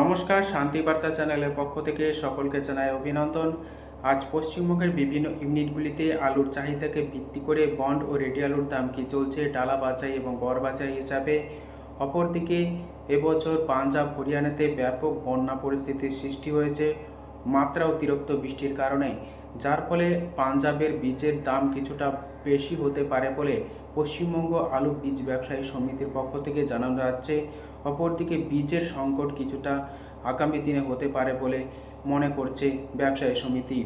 নমস্কার শান্তিবার্তা চ্যানেলের পক্ষ থেকে সকলকে জানাই অভিনন্দন। আজ পশ্চিমবঙ্গের বিভিন্ন ইউনিটগুলিতে আলুর চাহিদাকে ভিত্তি করে বন্ড ও রেডি আলুর দাম কি চলছে ডালা বাছাই এবং গড় বাছাই হিসাবে? অপরদিকে, এবছর পাঞ্জাব হরিয়ানাতে ব্যাপক বন্যা পরিস্থিতির সৃষ্টি হয়েছে, মাত্রা অতিরিক্ত বৃষ্টির কারণে, যার ফলে পাঞ্জাবের বীজের দাম কিছুটা বেশি হতে পারে বলে পশ্চিমবঙ্গ আলু বীজ ব্যবসায়ী সমিতির পক্ষ থেকে জানানো যাচ্ছে। অপরদিকে বীজের সংকট কিছুটা আগামী দিনে হতে পারে বলে মনে করছে ব্যবসায়ী সমিতি।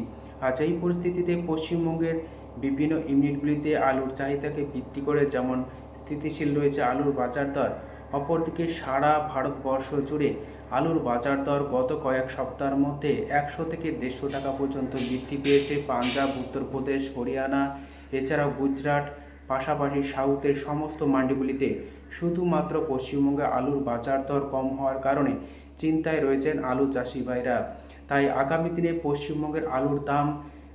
আজ এই পরিস্থিতিতে পশ্চিমবঙ্গের বিভিন্ন ইউনিটগুলিতে আলুর চাহিদাকে ভিত্তি করে যেমন স্থিতিশীল রয়েছে আলুর বাজার দর, অপরদিকে সারা ভারতবর্ষ জুড়ে আলুর বাজার দর গত কয়েক সপ্তাহের মধ্যে একশো থেকে দেড়শো টাকা পর্যন্ত বৃদ্ধি পেয়েছে। পাঞ্জাব, উত্তরপ্রদেশ, হরিয়ানা, এছাড়াও গুজরাট পাশাপাশি সাউথের সমস্ত মান্ডিগুলিতে শুধুমাত্র পশ্চিমবঙ্গে আলুর বাজার দর কম হওয়ার কারণে চিন্তায় রয়েছেন আলু চাষি ভাইরা। তাই আগামী দিনে পশ্চিমবঙ্গের আলুর দাম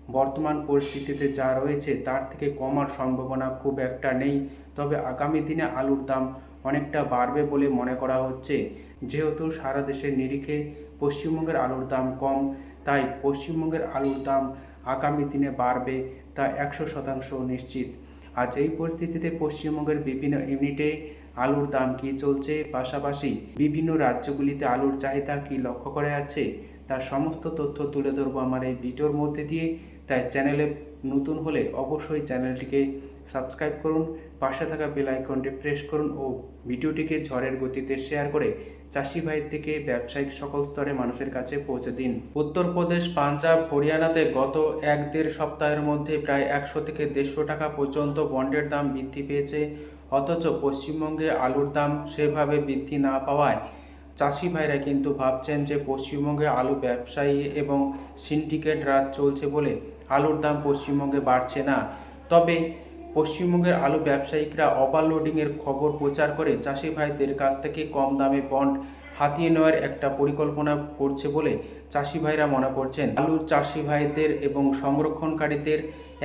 বর্তমান পরিস্থিতিতে যা রয়েছে তার থেকে কমার সম্ভাবনা খুব একটা নেই। তবে আগামী দিনে আলুর দাম অনেকটা বাড়বে বলে মনে করা হচ্ছে। যেহেতু সারা দেশের নিরিখে পশ্চিমবঙ্গের আলুর দাম কম, তাই পশ্চিমবঙ্গের আলুর দাম আগামী দিনে বাড়বে তা একশো শতাংশ নিশ্চিত। আজ এই পরিস্থিতিতে পশ্চিমবঙ্গের বিভিন্ন ইউনিটে আলুর দাম কি চলছে? পাশাপাশি বিভিন্ন রাজ্যগুলিতে আলুর চাহিদা কি লক্ষ্য করা যাচ্ছে? তার সমস্ত তথ্য তুলে ধরবো আমার এই ভিডিওর মধ্যে দিয়ে। তাই চ্যানেলে নতুন হলে অবশ্যই চ্যানেলটিকে সাবস্ক্রাইব করুন, পাশে থাকা বেল আইকনটি প্রেস করুন ও ভিডিওটিকে ঝড়ের গতিতে শেয়ার করে চাষি ভাইয়ের থেকে ব্যবসায়িক সকল স্তরে মানুষের কাছে পৌঁছে দিন। উত্তরপ্রদেশ, পাঞ্জাব, হরিয়ানাতে গত এক দেড় সপ্তাহের মধ্যে প্রায় একশো থেকে দেড়শো টাকা পর্যন্ত বন্ডের দাম বৃদ্ধি পেয়েছে। অথচ পশ্চিমবঙ্গে আলুর দাম সেভাবে বৃদ্ধি না পাওয়ায় চাষি ভাইরা কিন্তু ভাবছেন যে পশ্চিমবঙ্গে আলু ব্যবসায়ী এবং সিন্ডিকেট রাজ চলছে বলে আলুর দাম পশ্চিমবঙ্গে বাড়ছে না। তবে পশ্চিমবঙ্গের আলু ব্যবসায়িকরা ওভারলোডিংয়ের খবর প্রচার করে চাষি ভাইদের কাছ থেকে কম দামে বন্ড হাতিয়ে নেওয়ার একটা পরিকল্পনা করছে বলে চাষি ভাইরা মনে করছেন। আলুর চাষি ভাইদের এবং সংরক্ষণকারীদের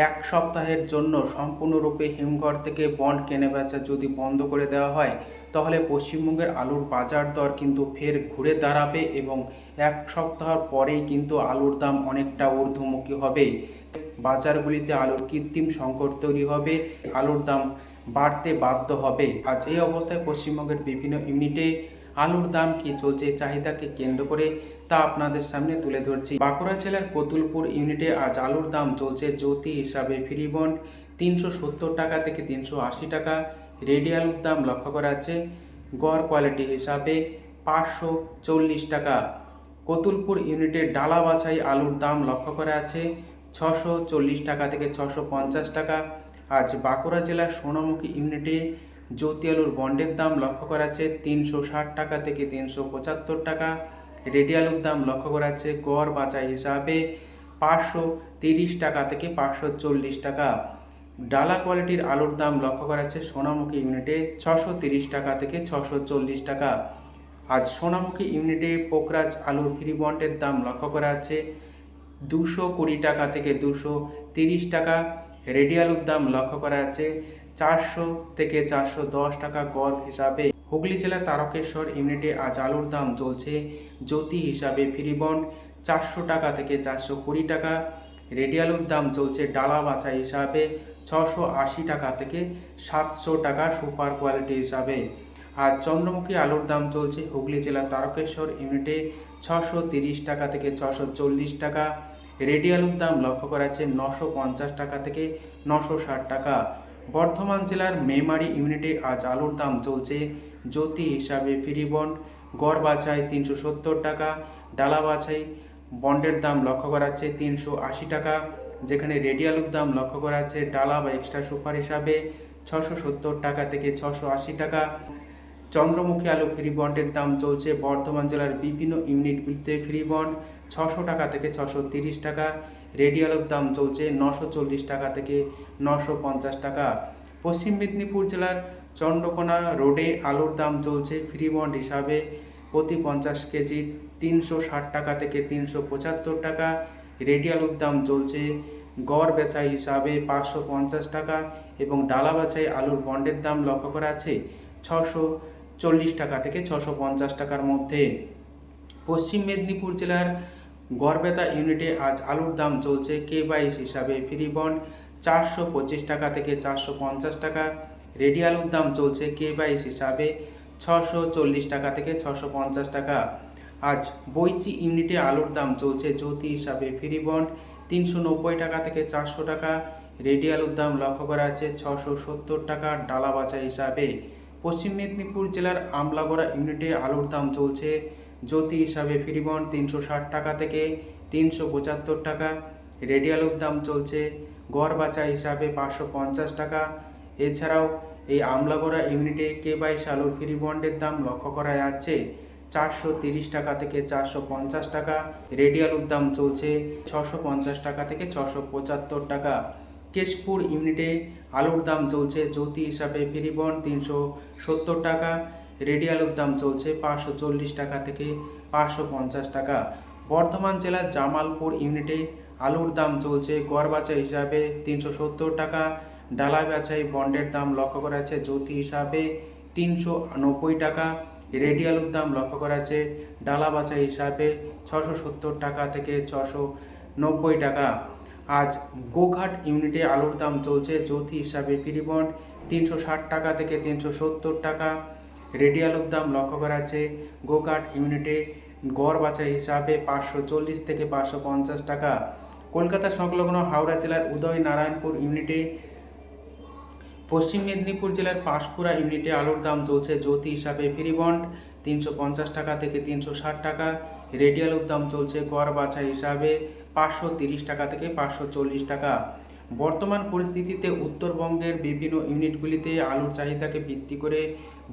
এক সপ্তাহের জন্য সম্পূর্ণরূপে হিমঘর থেকে বন্ড কেনে বেচা যদি বন্ধ করে দেওয়া হয়, তাহলে পশ্চিমবঙ্গের আলুর বাজার দর কিন্তু ফের ঘুরে দাঁড়াবে এবং এক সপ্তাহ পরেই কিন্তু আলুর দাম অনেকটা ঊর্ধ্বমুখী হবে বাজারগুলিতে আলুর কৃত্রিম সংকট তৈরি হবে, আলুর দাম বাড়তে বাধ্য হবে। আজ এই অবস্থায় পশ্চিমবঙ্গের বিভিন্ন ইউনিটে আলুর দাম কি চলছে, চাহিদাকে কেন্দ্র করে তা আপনাদের সামনে তুলে ধরছি। বাঁকুড়া জেলার কতুলপুর ইউনিটে আজ আলুর দাম চলছে জ্যোতি হিসাবে ফ্রি বন্ড তিনশো সত্তর টাকা থেকে তিনশো আশি টাকা। রেডি আলুর দাম লক্ষ্য করা যাচ্ছে গড় কোয়ালিটি হিসাবে পাঁচশো চল্লিশ টাকা। কতুলপুর ইউনিটে ডালা বাছাই আলুর দাম লক্ষ্য করা আছে ছশো চল্লিশ টাকা থেকে ছশো পঞ্চাশ টাকা। আজ বাঁকুড়া জেলার সোনামুখী ইউনিটে জ্যোতি আলুর বন্ডের দাম লক্ষ্য করা যাচ্ছে তিনশো ষাট টাকা থেকে তিনশো পঁচাত্তর টাকা। রেডি আলুর দাম লক্ষ্য করা যাচ্ছে গড় বাঁচা হিসাবে পাঁচশো তিরিশ টাকা থেকে পাঁচশো চল্লিশ টাকা। ডালা কোয়ালিটির আলুর দাম লক্ষ্য করা যাচ্ছে সোনামুখী ইউনিটে ছশো তিরিশ টাকা থেকে ছশো চল্লিশ টাকা। আজ সোনামুখী ইউনিটে পোকরাজ আলুর ফ্রি বন্ডের দাম লক্ষ্য করা যাচ্ছে দুশো কুড়ি টাকা থেকে দুশো তিরিশ টাকা। রেডি আলুর দাম লক্ষ্য করা যাচ্ছে, চারশো থেকে চারশো দশ টাকা গড় হিসাবে। হুগলি জেলা তারকেশ্বর ইউনিটে আজ আলুর দাম চলছে জ্যোতি হিসাবে ফ্রি বন্ড, চারশো টাকা থেকে চারশো কুড়ি টাকা। রেডিয়ালুর দাম চলছে ডালা বাছা হিসাবে, ছশো আশি টাকা থেকে সাতশো টাকা সুপার কোয়ালিটি হিসাবে। আর চন্দ্রমুখী আলুর দাম চলছে হুগলি জেলা তারকেশ্বর ইউনিটে ছশো তিরিশ টাকা থেকে ছশো চল্লিশ টাকা। রেডি আলুর দাম লক্ষ্য করা যাচ্ছে নশো পঞ্চাশ টাকা থেকে নশো ষাট টাকা। বর্ধমান জেলার মেমারি ইউনিটে আজ আলুর দাম চলছে জ্যোতি হিসাবে ফ্রি বন্ড। গড় বাছাই তিনশো সত্তর টাকা ডালা বাছাই বন্ডের দাম লক্ষ্য করা যাচ্ছে তিনশো আশি টাকা। যেখানে রেডি আলুর দাম লক্ষ্য করা যাচ্ছে ডালা বা এক্সট্রা সুপার হিসাবে ছশো সত্তর টাকা থেকে ছশো আশি টাকা। চন্দ্রমুখী আলু ফ্রি বন্ডের দাম চলছে বর্ধমান জেলার বিভিন্ন ইউনিটগুলিতে ফ্রি বন্ড ছশো টাকা থেকে ছশো তিরিশ টাকা, রেডি আলুর দাম চলছে নশো চল্লিশ টাকা থেকে নশো পঞ্চাশ টাকা। পশ্চিম মেদিনীপুর জেলার চন্দ্রকোনা রোডে আলুর দাম চলছে ফ্রি বন্ড হিসাবে প্রতি পঞ্চাশ কেজি তিনশো ষাট টাকা থেকে তিনশো পঁচাত্তর টাকা, রেডি আলুর দাম চলছে গড় বেচাই হিসাবে পাঁচশো পঞ্চাশ টাকা এবং ডালা বাছাই আলুর বন্ডের দাম লক্ষ্য করা আছে ছশো চল্লিশ টাকা থেকে ছশো পঞ্চাশ টাকার মধ্যে। পশ্চিম মেদিনীপুর জেলার গড়বেতা ইউনিটে আজ আলুর দাম চলছে কে বাইশ হিসাবে। ফ্রি বন্ড চারশো পঁচিশ টাকা থেকে চারশো পঞ্চাশ টাকা। রেডি আলুর দাম চলছে কে বাইশ হিসাবে ছশো চল্লিশ টাকা থেকে ছশো পঞ্চাশ টাকা। আজ বইচি ইউনিটে আলুর দাম চলছে জ্যোতি হিসাবে। ফ্রি বন্ড তিনশো নব্বই টাকা থেকে চারশো টাকা। রেডি আলুর দাম লক্ষ্য করা আছে ছশো সত্তর টাকা ডালা বাচা হিসাবে। পশ্চিম মেদিনীপুর জেলার আমলাগড়া ইউনিটে আলুর দাম চলছে। জ্যোতি হিসাবে ফ্রিবন্ড তিনশো ষাট টাকা থেকে তিনশো পঁচাত্তর টাকা। রেডি আলুর দাম চলছে। গড় বাচা হিসাবে পাঁচশো পঞ্চাশ টাকা। এছাড়াও এই আমলাগড়া ইউনিটে কে বাইশ আলুর ফ্রি বন্ডের দাম লক্ষ্য করা যাচ্ছে। চারশো তিরিশ টাকা থেকে চারশো পঞ্চাশ টাকা। রেডি আলুর দাম চলছে। ছশো পঞ্চাশ টাকা থেকে ছশো পঁচাত্তর টাকা। কেশপুর ইউনিটে আলুর দাম চলছে জ্যোতি হিসাবে ফ্রি বন্ড তিনশো সত্তর টাকা, রেডি আলুর দাম চলছে পাঁচশো চল্লিশ টাকা থেকে পাঁচশো পঞ্চাশ টাকা। বর্ধমান জেলার জামালপুর ইউনিটে আলুর দাম চলছে গড় বাচা হিসাবে তিনশো সত্তর টাকা, ডালা বাছাই বন্ডের দাম লক্ষ্য করা আছে জ্যোতি হিসাবে তিনশো নব্বই টাকা, রেডি আলুর দাম লক্ষ্য করা আছে ডালা বাছাই হিসাবে ছশো সত্তর টাকা থেকে ছশো নব্বই টাকা। আজ গোঘাট ইউনিটে আলুর দাম চলছে জ্যোতি হিসাবে ফ্রিবন্ড, তিনশো ষাট টাকা থেকে তিনশো সত্তর টাকা। রেডি আলুর দাম লক্ষ্য করা আছে গোঘাট ইউনিটে গড় বাছাই হিসাবে পাঁচশো চল্লিশ থেকে পাঁচশো পঞ্চাশ টাকা। কলকাতা সংলগ্ন হাওড়া জেলার উদয় নারায়ণপুর ইউনিটে, পশ্চিম মেদিনীপুর জেলার পাঁশকুড়া ইউনিটে আলুর দাম চলছে জ্যোতি হিসাবে ফিরিবন্ড, তিনশো পঞ্চাশ টাকা থেকে তিনশো ষাট টাকা। রেডি আলুর দাম চলছে গড় বাছাই হিসাবে পাঁচশো তিরিশ টাকা থেকে পাঁচশো চল্লিশ টাকা। বর্তমান পরিস্থিতিতে উত্তরবঙ্গের বিভিন্ন ইউনিটগুলিতে আলুর চাহিদাকে ভিত্তি করে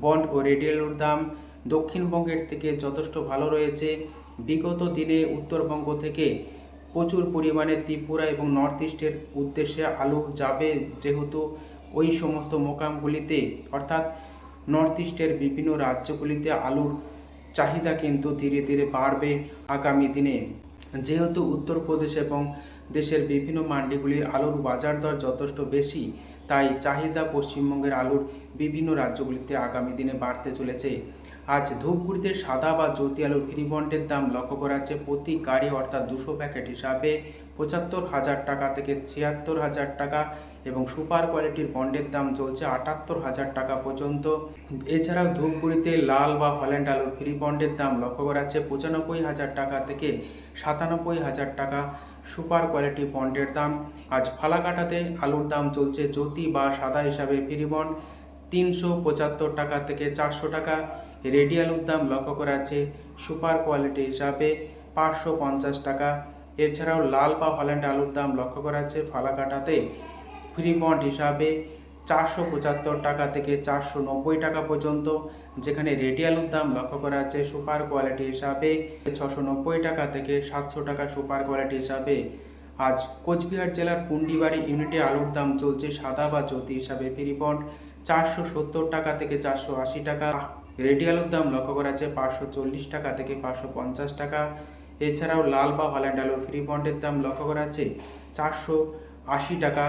বন্ড ও রেডি আলুর দাম দক্ষিণবঙ্গের থেকে যথেষ্ট ভালো রয়েছে। বিগত দিনে উত্তরবঙ্গ থেকে প্রচুর পরিমাণে ত্রিপুরা এবং নর্থ ইস্টের উদ্দেশ্যে আলু যাবে যেহেতু ওই সমস্ত মোকামগুলিতে, অর্থাৎ নর্থ ইস্টের বিভিন্ন রাজ্যগুলিতে আলুর চাহিদা কিন্তু ধীরে ধীরে বাড়বে আগামী দিনে। যেহেতু উত্তরপ্রদেশ এবং দেশের বিভিন্ন মান্ডিগুলির আলুর বাজার দর যথেষ্ট বেশি, তাই চাহিদা পশ্চিমবঙ্গের আলুর বিভিন্ন রাজ্যগুলিতে আগামী দিনে বাড়তে চলেছে। আজ ধূপগুড়িতে সাদা বা জ্যোতি আলুর ফ্রি বন্ডের দাম লক্ষ্য করা যাচ্ছে। প্রতি গাড়ি অর্থাৎ দুশো প্যাকেট হিসাবে পঁচাত্তর হাজার টাকা থেকে ছিয়াত্তর হাজার টাকা এবং সুপার কোয়ালিটির বন্ডের দাম চলছে আটাত্তর হাজার টাকা পর্যন্ত। এছাড়াও ধূপগুড়িতে লাল বা হল্যান্ড আলুর ফ্রি বন্ডের দাম লক্ষ্য করা যাচ্ছে পঁচানব্বই হাজার টাকা থেকে সাতানব্বই হাজার টাকা সুপার কোয়ালিটি বন্ডের দাম। আজ ফালাকাটাতে আলুর দাম চলছে জ্যোতি বা সাদা হিসাবে ফ্রি বন্ড তিনশো পঁচাত্তর টাকা থেকে চারশো টাকা। রেডি আলুর দাম লক্ষ্য করা আছে সুপার কোয়ালিটি হিসাবে পাঁচশো পঞ্চাশ টাকা। এছাড়াও লাল বা হল্যান্ড আলুর দাম লক্ষ্য করা আছে ফালাকাটাতে। ফ্রি বন্ড হিসাবে চারশো পঁচাত্তর টাকা থেকে চারশো নব্বই টাকা পর্যন্ত। যেখানে রেডি আলুর দাম লক্ষ্য করা আছে সুপার কোয়ালিটি হিসাবে ছশো নব্বই টাকা থেকে সাতশো টাকা সুপার কোয়ালিটি হিসাবে। আজ কোচবিহার জেলার পুন্ডিবাড়ি ইউনিটে আলুর দাম চলছে সাদা বা জ্যোতি হিসাবে। ফ্রি বন্ড চারশো সত্তর টাকা থেকে চারশো আশি টাকা। রেডি আলুর দাম লক্ষ্য করা আছে পাঁচশো চল্লিশ টাকা থেকে পাঁচশো পঞ্চাশ টাকা। এছাড়াও লাল বা হল্যান্ড আলুর ফ্রি বন্ডের দাম লক্ষ্য করা আছে চারশো আশি টাকা।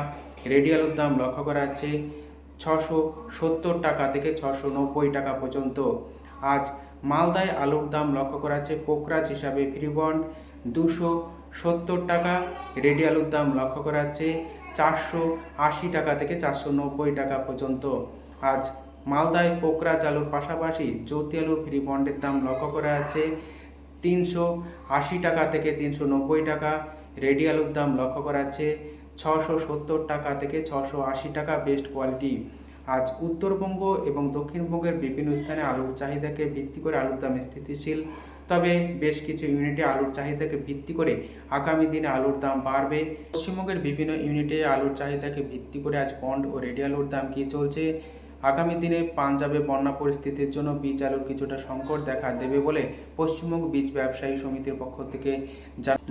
রেডি আলুর দাম লক্ষ্য করা আছে ছশো সত্তর টাকা থেকে ছশো নব্বই টাকা পর্যন্ত। আজ মালদায় আলুর দাম লক্ষ্য করা আছে পোকরাজ হিসাবে ফ্রি বন্ড দুশো সত্তর টাকা। রেডি আলুর দাম লক্ষ্য করা আছে চারশো আশি টাকা থেকে চারশো নব্বই টাকা পর্যন্ত। আজ মালদায় পোকরাজ আলুর পাশাপাশি জ্যোতি আলুর ফ্রি বন্ডের দাম লক্ষ্য করা আছে তিনশো আশি টাকা থেকে তিনশো নব্বই টাকা। রেডি আলুর দাম লক্ষ্য করা আছে ছশো সত্তর টাকা থেকে ছশো আশি টাকা বেস্ট কোয়ালিটি। আজ উত্তরবঙ্গ এবং দক্ষিণবঙ্গের বিভিন্ন স্থানে আলুর চাহিদাকে ভিত্তি করে আলুর দাম স্থিতিশীল। তবে বেশ কিছু ইউনিটে আলুর চাহিদাকে ভিত্তি করে আগামী দিনে আলুর দাম বাড়বে। পশ্চিমবঙ্গের বিভিন্ন ইউনিটে আলুর চাহিদাকে ভিত্তি করে আজ পন্ড ও রেডি আলুর দাম কী চলছে? আগামী দিনে পাঞ্জাবে বন্যা পরিস্থিতির জন্য বীজ আলুর কিছুটা সংকট দেখা দেবে বলে পশ্চিমবঙ্গ বীজ ব্যবসায়ী সমিতির পক্ষ থেকে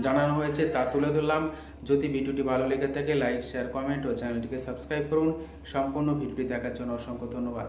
জানানো হয়েছে, তা তুলে ধরলাম। যদি ভিডিওটি ভালো লেগে থাকে, লাইক, শেয়ার, কমেন্ট ও চ্যানেলটিকে সাবস্ক্রাইব করুন। সম্পূর্ণ ভিডিওটি দেখার জন্য অসংখ্য ধন্যবাদ।